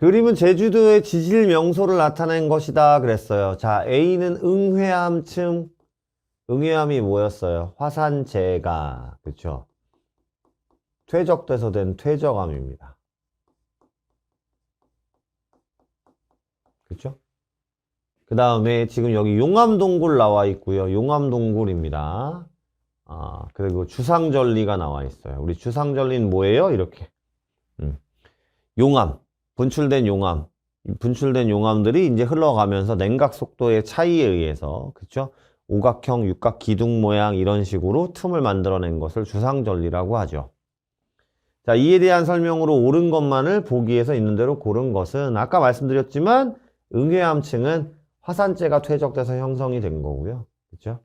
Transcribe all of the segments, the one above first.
그림은 제주도의 지질 명소를 나타낸 것이다 그랬어요. 자, A는 응회암층. 응회암이 뭐였어요? 화산재가. 그쵸? 퇴적돼서 된 퇴적암입니다. 그쵸? 그 다음에 지금 여기 용암동굴 나와 있고요. 용암동굴입니다. 아, 그리고 주상절리가 나와 있어요. 우리 주상절리는 뭐예요? 이렇게. 음. 용암. 분출된 용암. 이 분출된 용암들이 이제 흘러가면서 냉각 속도의 차이에 의해서, 그쵸? 오각형, 육각 기둥 모양 이런 식으로 틈을 만들어낸 것을 주상절리라고 하죠. 자, 이에 대한 설명으로 옳은 것만을 보기에서 있는 대로 고른 것은 아까 말씀드렸지만 응회암층은 화산재가 퇴적돼서 형성이 된 거고요. 그렇죠?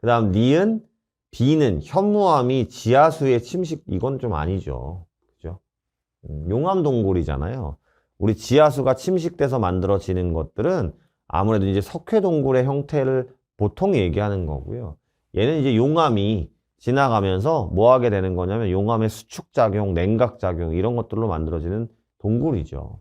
그 다음 니은, B는 현무암이 지하수의 침식 이건 좀 아니죠. 음, 용암 동굴이잖아요. 우리 지하수가 침식돼서 만들어지는 것들은 아무래도 이제 석회 동굴의 형태를 보통 얘기하는 거고요. 얘는 이제 용암이 지나가면서 뭐 하게 되는 거냐면 용암의 수축작용, 냉각작용 이런 것들로 만들어지는 동굴이죠.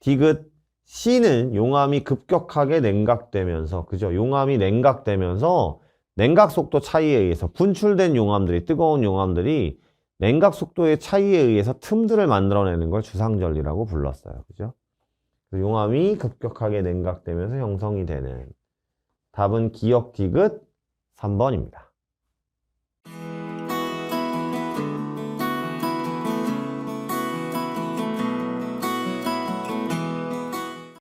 디귿 C는 용암이 급격하게 냉각되면서 그죠? 용암이 냉각되면서 냉각 속도 차이에 의해서 분출된 용암들이 뜨거운 용암들이 냉각 속도의 차이에 의해서 틈들을 만들어내는 걸 주상절리라고 불렀어요. 그죠? 용암이 급격하게 냉각되면서 형성이 되는 답은 기억 디귿 3번입니다.